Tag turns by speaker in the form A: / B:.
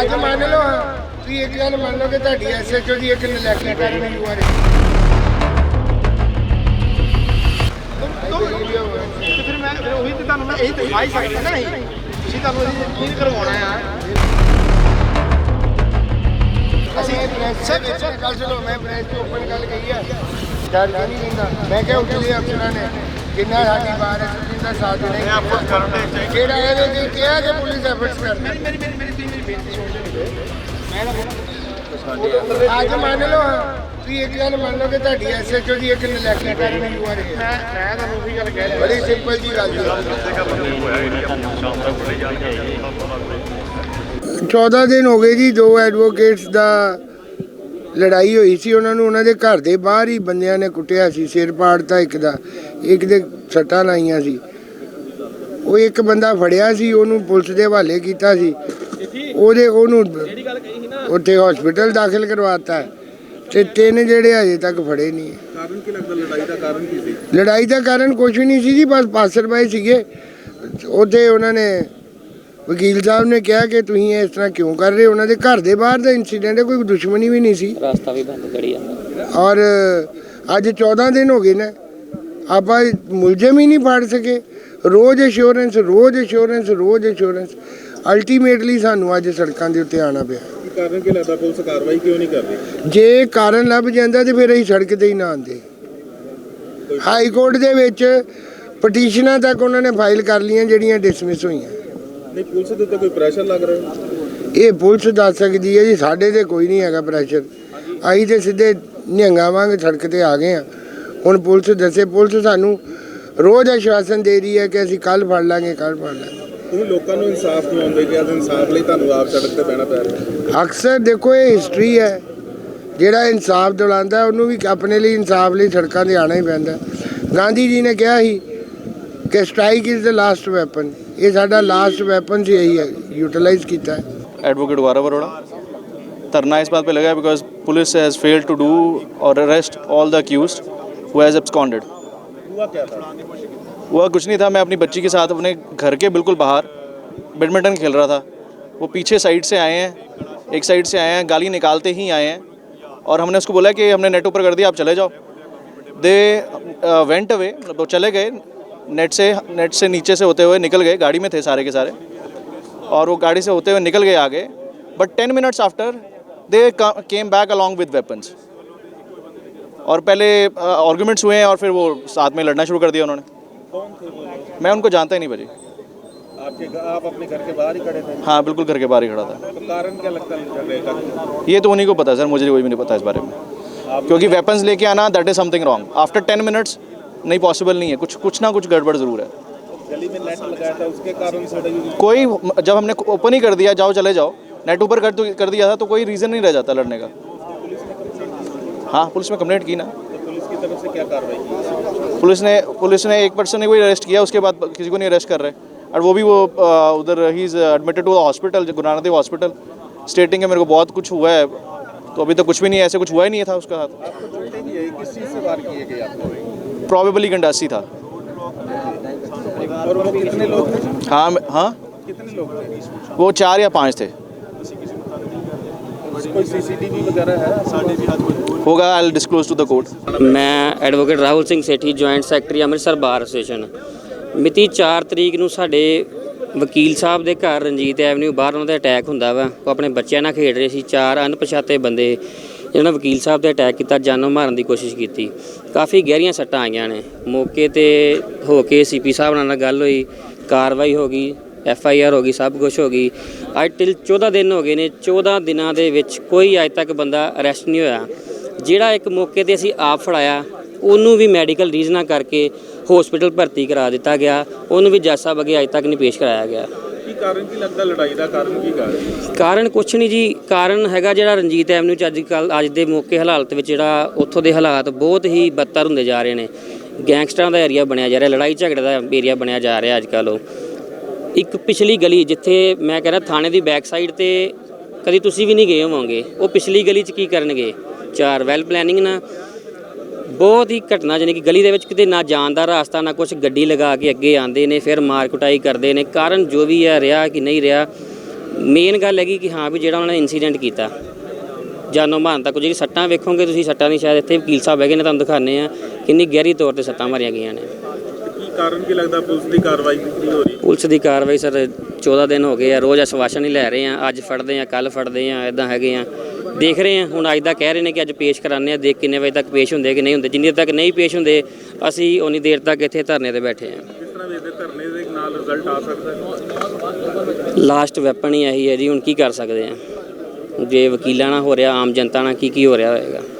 A: ਅੱਜ ਮੰਨ ਲਓ ਤੁਸੀਂ ਇੱਕ ਗੱਲ ਮੰਨ ਲਓ ਕਿ ਤੁਹਾਡੀ ਐਸਐਚਓ ਦੀ ਇੱਕ ਨਲੈਕੀ ਕਾਰਨ ਹੀ ਹੋਆ
B: ਤੇ ਫਿਰ ਮੈਂ ਫਿਰ ਉਹੀ ਤੇ ਤੁਹਾਨੂੰ ਮੈਂ ਇਹੀ ਦਿਖਾ ਹੀ ਸਕਦਾ ਨਾ ਅਸੀਂ ਤੁਸੀਂ ਤੁਹਾਨੂੰ ਇਹ ਯਕੀਨ ਕਰਵਾਉਣਾ ਆ।
A: ਅਸੀਂ ਪ੍ਰੈਸ ਦੇ ਵਿੱਚ ਗੱਲ ਸੁਣੋ ਮੈਂ ਪ੍ਰੈਸ ਤੋਂ ਓਪਨ ਗੱਲ ਕਹੀ ਹੈ ਡਰ ਨਹੀਂ ਰਹਿੰਦਾ? ਮੈਂ ਕਿਹਾ ਉੱਤਲੇ ਅਫਸਰਾਂ ਨੇ ਜਿੰਨਾ ਸਾਡੀ ਬਾਰ ਹੈ ਜਿੰਦਾ ਸਾਥ ਨਹੀਂ।
B: ਆਪਾਂ ਕਰਨ ਦੇ ਚਾਹੀਦੇ
A: ਜਿਹੜਾ ਇਹਦੇ ਕੀ ਕਿਹਾ ਕਿ ਪੁਲਿਸ ਐਫਰਟਸ ਕਰਦੀ
B: ਮੇਰੀ ਮੇਰੀ ਮੇਰੀ ਮੇਰੀ ਮੇਰੀ ਬੇਨਤੀ ਸੁਣ ਲਓ।
A: ਅੱਜ ਮੰਨ ਲਓ ਤੁਸੀਂ ਇੱਕ ਗੱਲ ਮੰਨ ਲਓ ਕਿ ਤੁਹਾਡੀ ਐਸਐਚਓ ਦੀ ਇੱਕ ਨਲੈਕੀ ਕਾਰਨ ਹੀ। ਹੋਆ
B: ਮੈਂ ਮੈਂ ਤੁਹਾਨੂੰ ਉਹੀ ਗੱਲ ਕਹਿ ਰਿਹਾ।
A: ਬੜੀ ਸਿੰਪਲ ਜੀ ਗੱਲ ਹੈ। 14 ਦਿਨ ਹੋ ਗਏ ਜੀ ਦੋ ਐਡਵੋਕੇਟਸ ਦਾ ਲੜਾਈ ਹੋਈ ਸੀ ਉਹਨਾਂ ਨੂੰ ਉਹਨਾਂ ਦੇ ਘਰ ਦੇ ਬਾਹਰ ਹੀ ਬੰਦਿਆਂ ਨੇ ਕੁੱਟਿਆ ਸੀ ਸਿਰ ਪਾੜਤਾ ਇੱਕ ਦਾ ਇੱਕ ਦੇ ਸੱਟਾਂ ਲਾਈਆਂ ਸੀ। ਉਹ ਇੱਕ ਬੰਦਾ ਫੜਿਆ ਸੀ ਉਹਨੂੰ ਪੁਲਿਸ ਦੇ ਹਵਾਲੇ ਕੀਤਾ ਸੀ। ਉਹਦੇ ਉਹਨੂੰ ਉੱਥੇ ਹਸਪੀਟਲ ਦਾਖਲ ਕਰਵਾਤਾ। ਤੇ ਤਿੰਨ ਜਿਹੜੇ ਅਜੇ ਤੱਕ ਫੜੇ ਨਹੀਂ।
B: ਕਾਰਨ ਕੀ ਲੱਗਦਾ? ਲੜਾਈ ਦਾ ਕਾਰਨ ਕੀ ਸੀ?
A: ਲੜਾਈ ਦਾ ਕਾਰਨ ਕੁਝ ਨਹੀਂ ਸੀ ਜੀ ਬਸ ਪਾਸਰਬਾਈ ਸੀਗੇ। ਉੱਥੇ ਉਹਨਾਂ ਨੇ ਵਕੀਲ ਸਾਹਿਬ ਨੇ ਕਿਹਾ ਕਿ ਤੁਸੀਂ ਇਸ ਤਰ੍ਹਾਂ ਕਿਉਂ ਕਰ ਰਹੇ ਹੋ? ਉਹਨਾਂ ਦੇ ਘਰ ਦੇ ਬਾਹਰ ਦਾ ਇਨਸੀਡੈਂਟ ਹੈ ਕੋਈ ਦੁਸ਼ਮਣੀ ਵੀ ਨਹੀਂ ਸੀ।
C: ਰਾਸਤਾ ਵੀ ਬੰਦ ਕਰੀ ਜਾਂਦਾ।
A: ਔਰ ਅੱਜ 14 ਦਿਨ ਹੋ ਗਏ ਨੇ। ਆਪਾਂ ਮੁਲਜ਼ਮ ਹੀ ਨਹੀਂ ਫੜ ਸਕੇ। ਰੋਜ਼ ਅਸ਼ੋਰੈਂਸ ਰੋਜ਼ ਅਸ਼ੋਰੈਂਸ ਰੋਜ਼ ਅਸ਼ੋਰੈਂਸ ਅਲਟੀਮੇਟਲੀ ਸਾਨੂੰ ਅੱਜ ਸੜਕਾਂ ਦੇ ਉੱਤੇ ਆਣਾ ਪਿਆ।
B: ਕੀ ਕਾਰਨ ਕੀ ਲੱਗਦਾ? ਪੁਲਿਸ ਕਾਰਵਾਈ ਕਿਉਂ ਨਹੀਂ ਕਰ ਰਹੀ?
A: ਜੇ ਕਾਰਨ ਲੱਭ ਜਾਂਦਾ ਤੇ ਫਿਰ ਅਸੀਂ ਸੜਕ ਤੇ ਹੀ ਨਾ ਆਂਦੇ ਹਾਈ ਕੋਰਟ ਦੇ ਵਿੱਚ ਪਟੀਸ਼ਨਾਂ ਤੱਕ ਉਹਨਾਂ ਨੇ ਫਾਈਲ ਕਰ ਲਈਆਂ ਜਿਹੜੀਆਂ ਡਿਸਮਿਸ ਹੋਈਆਂ।
B: ਨਹੀਂ ਪੁਲਿਸ ਦੇ ਉੱਤੇ ਕੋਈ ਪ੍ਰੈਸ਼ਰ ਲੱਗ ਰਿਹਾ?
A: ਇਹ ਪੁਲਿਸ ਦੱਸ ਸਕਦੀ ਹੈ ਜੀ ਸਾਡੇ ਤੇ ਕੋਈ ਨਹੀਂ ਹੈਗਾ ਪ੍ਰੈਸ਼ਰ ਅਸੀਂ ਤੇ ਸਿੱਧੇ ਨਿਹੰਗਾਂ ਵਾਂਗ ਸੜਕ ਤੇ ਆ ਗਏ ਆ ਹੁਣ ਪੁਲਿਸ ਦੱਸੇ ਪੁਲਿਸ ਸਾਨੂੰ ਰੋਜ਼ ਆਸ਼ਵਾਸਨ ਦੇ ਰਹੀ ਹੈ ਕਿ ਅਸੀਂ ਕੱਲ ਫੜ ਲਾਂਗੇ ਕੱਲ ਫੜ ਲਾਂਗੇ।
B: ਤੁਸੀਂ ਲੋਕਾਂ ਨੂੰ ਇਨਸਾਫ ਦਿਵਾਉਂਦੇ ਕਿ ਅੱਜ ਇਨਸਾਫ ਲਈ ਤੁਹਾਨੂੰ ਆਪ ਸੜਕ ਤੇ ਬਹਿਣਾ ਪੈ ਰਿਹਾ
A: ਅਕਸਰ ਦੇਖੋ ਇਹ ਹਿਸਟਰੀ ਹੈ। ਜਿਹੜਾ ਇਨਸਾਫ ਦਿਲਾਉਂਦਾ ਉਹਨੂੰ ਵੀ ਆਪਣੇ ਲਈ ਇਨਸਾਫ ਲਈ ਸੜਕਾਂ ਤੇ ਆਣਾ ਹੀ ਪੈਂਦਾ ਗਾਂਧੀ ਜੀ ਨੇ ਕਿਹਾ ਸੀ ਕਿ strike is the last weapon ਇਹ ਸਾਡਾ ਲਾਸਟ ਵੈਪਨ ਸੀ ਇਹੀ ਹੈ ਯੂਟਿਲਾਈਜ਼ ਕੀਤਾ ਹੈ
D: एडवोकेट गौरव अरोड़ा धरना इस बात पे लगा because police has failed to do और arrest all the accused who has absconded
B: हुआ क्या था
D: हुआ कुछ नहीं था मैं अपनी बच्ची के साथ अपने घर के बिल्कुल बाहर बैडमिंटन खेल रहा था वो पीछे साइड से आए हैं एक साइड से आए हैं गाली निकालते ही आए हैं और हमने उसको बोला कि हमने नेट ऊपर कर दिया आप चले जाओ दे वेंट अवे मतलब वो चले गए नेट से नेट से नीचे से होते हुए निकल गए गाड़ी में थे सारे के सारे। और वो गाड़ी से होते हुए निकल गए आगे। But ten minutes after they came back along with weapons और पहले आर्गूमेंट्स हुए हैं और फिर वो साथ में लड़ना शुरू कर दिया उन्होंने? मैं उनको जानता ही नहीं भाजी।
B: आपके आप अपने घर के बाहर ही खड़े थे?
D: हाँ बिल्कुल घर के बाहर ही खड़ा था।
B: तो कारण क्या लगता है
D: ये तो उन्हीं को पता है सर मुझे कोई भी नहीं पता इस बारे में। क्योंकि वेपन्स लेके आना that is something wrong after ten minutes नहीं पॉसिबल नहीं है। कुछ कुछ ना कुछ गड़बड़ ज़रूर है।
B: गली में नेट लगाया था उसके कारण
D: कोई जब हमने ओपन ही कर दिया जाओ चले जाओ। नेट ऊपर कर, तो- कर दिया था तो कोई रीज़न नहीं रह जाता लड़ने का। हाँ पुलिस में कंप्लेंट की ना।
B: तो पुलिस की तरफ़ से क्या कार्रवाई की
D: पुलिस ने पुलिस ने एक पर्सन ने कोई अरेस्ट किया उसके बाद किसी को नहीं अरेस्ट कर रहे। और वो भी वो उधर ही is admitted to hospital Guru Nanak Dev hospital स्टेटिंग है मेरे को बहुत कुछ हुआ है। तो अभी तक कुछ भी नहीं ऐसे कुछ हुआ ही नहीं था उसका साथ प्रॉबेबली गंडासी था
B: और वो कितने लोग थे
D: हाँ मैं- हाँ
B: कितने लोग थे
D: वो चार या पाँच थे
B: कोई सीसीटीवी वगैरह है साढ़े भी हाथ
D: होगा I disclose to the court
C: ਮੈਂ advocate Rahul Singh Sethi joint secretary Amritsar bar association ਮਿਤੀ 4 ਤਰੀਕ ਨੂੰ ਸਾਡੇ ਵਕੀਲ ਸਾਹਿਬ ਦੇ ਘਰ ਰਣਜੀਤ ਐਵਨਿਊ ਬਾਹਰ ਉਹਨਾਂ ਦਾ ਅਟੈਕ ਹੁੰਦਾ ਵਾ ਉਹ ਆਪਣੇ ਬੱਚਿਆਂ ਨਾਲ ਖੇਡ ਰਹੇ ਸੀ ਚਾਰ ਅਣਪਛਾਤੇ ਬੰਦੇ ਜਿਹਨਾਂ ਨੇ ਵਕੀਲ ਸਾਹਿਬ ਤੇ ਅਟੈਕ ਕੀਤਾ, ਜਾਨੋਂ ਮਾਰਨ ਦੀ ਕੋਸ਼ਿਸ਼ ਕੀਤੀ। ਕਾਫੀ ਗਹਿਰੀਆਂ ਸੱਟਾਂ ਆਈਆਂ ਨੇ। ਮੌਕੇ ਤੇ ਹੋ ਕੇ ਸੀਪੀ ਸਾਹਿਬ ਨਾਲ ਗੱਲ ਹੋਈ, ਕਾਰਵਾਈ ਹੋ ਗਈ, ਐਫ ਆਈ ਆਰ ਹੋ ਗਈ, ਸਭ ਕੁਝ ਹੋ ਗਈ। ਅੱਜ ਟਿਲ 14 ਦਿਨ ਹੋ ਗਏ ਨੇ 14 ਦਿਨਾਂ ਦੇ ਵਿੱਚ ਕੋਈ ਅੱਜ ਤੱਕ ਬੰਦਾ ਅਰੈਸਟ ਨਹੀਂ ਹੋਇਆ। ਜਿਹੜਾ ਇੱਕ ਮੌਕੇ ਤੇ ਅਸੀਂ ਆਪ ਫੜਾਇਆ, ਉਹਨੂੰ ਵੀ ਮੈਡੀਕਲ ਰੀਜ਼ਨਾਂ ਕਰਕੇ ਹਸਪੀਟਲ ਭਰਤੀ ਕਰਾ ਦਿੱਤਾ ਗਿਆ, ਉਹਨੂੰ ਵੀ ਜੱਜ ਸਾਹਿਬ ਅੱਗੇ ਅੱਜ ਤੱਕ ਨਹੀਂ ਪੇਸ਼ ਕਰਾਇਆ ਗਿਆ।
B: ਕੀ ਕਾਰਨ ਕੀ ਲੱਗਦਾ ਲੜਾਈ ਦਾ ਕਾਰਨ ਕੀ ਗਾ
C: ਕਾਰਨ ਕੁਛ ਨਹੀਂ ਜੀ, ਕਾਰਨ ਹੈਗਾ ਜਿਹੜਾ ਰਣਜੀਤ ਐਵਨਿਊ ਚ ਅੱਜ ਕੱਲ ਅੱਜ ਦੇ ਮੌਕੇ ਹਾਲਾਤ ਵਿੱਚ ਜਿਹੜਾ ਉੱਥੋਂ ਦੇ ਹਾਲਾਤ ਬਹੁਤ ਹੀ ਬੱਤਰ ਹੁੰਦੇ ਜਾ ਰਹੇ ਨੇ। ਗੈਂਗਸਟਰਾਂ ਦਾ ਏਰੀਆ ਬਣਿਆ ਜਾ ਰਿਹਾ, ਲੜਾਈ ਝਗੜੇ ਦਾ ਏਰੀਆ ਬਣਿਆ ਜਾ ਰਿਹਾ ਅੱਜ ਕੱਲ ਉਹ। ਇੱਕ ਪਿਛਲੀ ਗਲੀ ਜਿੱਥੇ ਮੈਂ ਕਹਿੰਦਾ ਥਾਣੇ ਦੀ ਬੈਕ ਸਾਈਡ ਤੇ ਕਦੀ ਤੁਸੀਂ ਵੀ ਨਹੀਂ ਗਏ ਹੋਵੋਗੇ, ਉਹ ਪਿਛਲੀ ਗਲੀ 'ਚ ਕੀ ਕਰਨਗੇ? ਚਾਰ ਵੈਲ ਪਲੈਨਿੰਗ ਨਾ। ਬਹੁਤ ਹੀ ਘਟਨਾ ਜਾਣੀ ਕਿ ਗਲੀ ਦੇ ਵਿੱਚ ਕਿਤੇ ਨਾ ਜਾਣ ਦਾ ਰਾਸਤਾ ਨਾ ਕੁਝ ਗੱਡੀ ਲਗਾ ਕੇ ਅੱਗੇ ਆਉਂਦੇ ਨੇ ਫਿਰ ਮਾਰ ਕੁਟਾਈ ਕਰਦੇ ਨੇ। ਕਾਰਨ ਜੋ ਵੀ ਹੈ ਰਿਹਾ ਕਿ ਨਹੀਂ ਰਿਹਾ ਮੇਨ ਗੱਲ ਹੈਗੀ ਕਿ ਹਾਂ ਵੀ ਜਿਹੜਾ ਉਹਨਾਂ ਨੇ ਇਨਸੀਡੈਂਟ ਕੀਤਾ। ਜਾਨੋਂ ਮਾਰਨ ਤੱਕ ਜਿਹੜੀ ਸੱਟਾਂ ਵੇਖੋਗੇ ਤੁਸੀਂ ਸੱਟਾਂ ਨਹੀਂ ਸ਼ਾਇਦ ਇੱਥੇ ਵਕੀਲ ਸਾਹਿਬ ਹੈਗੇ ਨੇ ਤੁਹਾਨੂੰ ਦਿਖਾਣੇ ਆ ਕਿੰਨੀ ਗਹਿਰੀ ਤੌਰ ਤੇ ਸੱਟਾਂ ਮਾਰੀਆਂ ਗਈਆਂ ਨੇ।
E: ਕੀ ਕਾਰਨ ਕੀ ਲੱਗਦਾ ਪੁਲਿਸ ਦੀ ਕਾਰਵਾਈ ਨਹੀਂ ਹੋ ਰਹੀ?
C: ਪੁਲਿਸ ਦੀ ਕਾਰਵਾਈ ਸਰ 14 ਦਿਨ ਹੋ ਗਏ ਆ ਰੋਜ਼ ਅਸਵਾਸ਼ਨ ਹੀ ਲੈ ਰਹੇ ਆ ਅੱਜ ਫੜਦੇ ਆ ਕੱਲ ਫੜਦੇ ਆ ਇਦਾਂ ਹੈਗੇ ਆ ਦੇਖ ਰਹੇ ਆ ਹੁਣ ਅੱਜ ਦਾ ਕਹਿ ਰਹੇ ਨੇ ਕਿ ਅੱਜ ਪੇਸ਼ ਕਰਾਣੇ ਆ ਦੇਖ ਕਿੰਨੇ ਵਜੇ ਤੱਕ ਪੇਸ਼ ਹੁੰਦੇ ਕਿ ਨਹੀਂ ਹੁੰਦੇ ਜਿੰਨੀ ਦੇਰ ਤੱਕ ਨਹੀਂ ਪੇਸ਼ ਹੁੰਦੇ ਅਸੀਂ ਉਨੀ ਦੇਰ ਤੱਕ ਇੱਥੇ ਧਰਨੇ ਤੇ ਬੈਠੇ ਆ
E: ਕਿਸ ਤਰ੍ਹਾਂ ਵੇਖਦੇ ਧਰਨੇ ਦੇ ਨਾਲ ਰਿਜ਼ਲਟ ਆ ਸਕਦਾ ਹੈ?
C: ਲਾਸਟ ਵੈਪਨ ਹੀ ਇਹੀ ਹੈ ਜੀ ਹੁਣ ਕੀ ਕਰ ਸਕਦੇ ਆ ਜੇ ਵਕੀਲਾਂ ਨਾਲ ਹੋ ਰਿਹਾ ਆਮ ਜਨਤਾ ਨਾਲ ਕੀ ਕੀ ਹੋ ਰਿਹਾ ਹੋਏਗਾ?